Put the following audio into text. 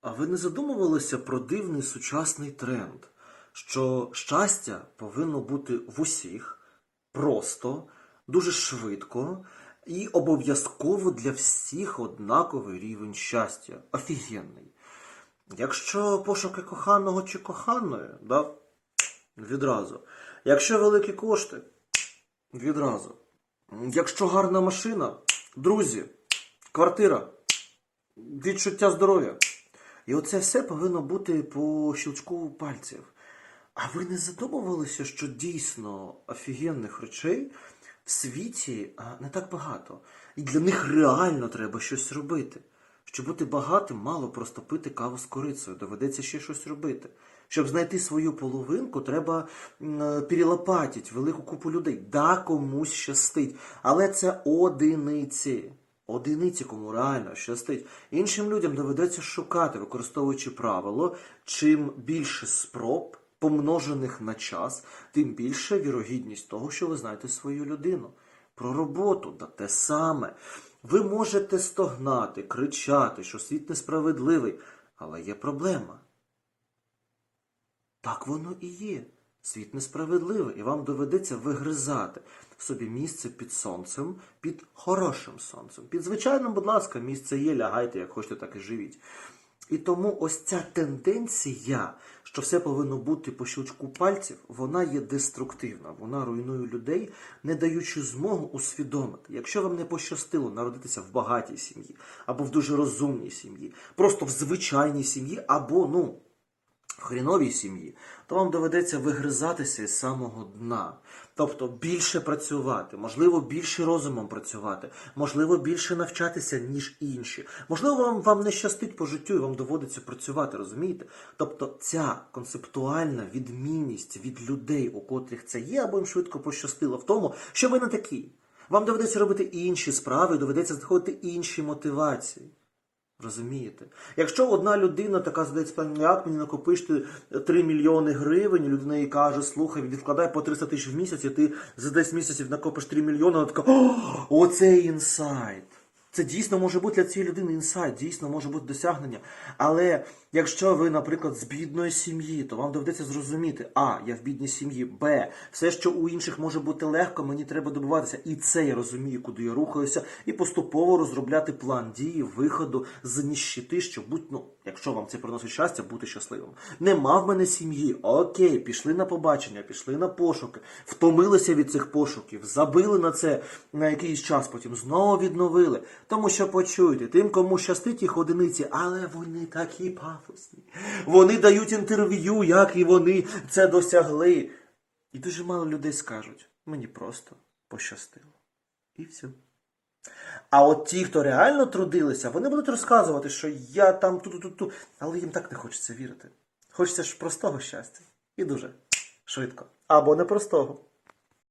А ви не задумувалися про дивний сучасний тренд, що щастя повинно бути в усіх просто, дуже швидко і обов'язково для всіх однаковий рівень щастя. Офігенний. Якщо пошуки коханого чи коханої, да, відразу. Якщо великі кошти, відразу. Якщо гарна машина, друзі, квартира, відчуття здоров'я. І оце все повинно бути по щелчку пальців. А ви не задумувалися, що дійсно офігенних речей в світі не так багато. І для них реально треба щось робити. Щоб бути багатим, мало просто пити каву з корицею, доведеться ще щось робити. Щоб знайти свою половинку, треба перелопатити велику купу людей. Да, комусь щастить, але це одиниці. Одиниці, кому реально щастить. Іншим людям доведеться шукати, використовуючи правило, чим більше спроб, помножених на час, тим більша вірогідність того, що ви знаєте свою людину. Про роботу, да те саме. Ви можете стогнати, кричати, що світ несправедливий, але є проблема. Так воно і є. Світ несправедливий, і вам доведеться вигризати собі місце під сонцем, під хорошим сонцем. Під звичайним, будь ласка, місце є, лягайте, як хочете, так і живіть. І тому ось ця тенденція, що все повинно бути по щелчку пальців, вона є деструктивна. Вона руйнує людей, не даючи змогу усвідомити. Якщо вам не пощастило народитися в багатій сім'ї, або в дуже розумній сім'ї, просто в звичайній сім'ї, або, ну, хріновій сім'ї, то вам доведеться вигризатися із самого дна. Тобто більше працювати, можливо, більше розумом працювати, можливо, більше навчатися, ніж інші. Можливо, вам, вам не щастить по життю і вам доводиться працювати, розумієте? Тобто ця концептуальна відмінність від людей, у котрих це є, або їм швидко пощастило, в тому, що ви не такі. Вам доведеться робити інші справи, доведеться знаходити інші мотивації. Розумієте? Якщо одна людина така задається питання, як мені накопичити 3 мільйони гривень, людина їй каже, слухай, відкладай по 300 тисяч в місяць, і ти за 10 місяців накопиш 3 мільйони, вона така, оце інсайт. Це дійсно може бути для цієї людини інсайт, дійсно може бути досягнення. Але якщо ви, наприклад, з бідної сім'ї, то вам доведеться зрозуміти, а, я в бідній сім'ї, б, все, що у інших може бути легко, мені треба добиватися. І це я розумію, куди я рухаюся, і поступово розробляти план дії, виходу з ніщити, щоб бути, ну, якщо вам це приносить щастя, бути щасливим. Нема в мене сім'ї. Окей, пішли на побачення, пішли на пошуки, втомилися від цих пошуків, забили на це на якийсь час, потім знову відновили. Тому що почуйте, тим, кому щастить їх одиниці, але вони такі пафосні. Вони дають інтерв'ю, як і вони це досягли. І дуже мало людей скажуть, мені просто пощастило. І все. А от ті, хто реально трудилися, вони будуть розказувати, що я там ту-ту-ту-ту, але їм так не хочеться вірити. Хочеться ж простого щастя. І дуже швидко. Або непростого.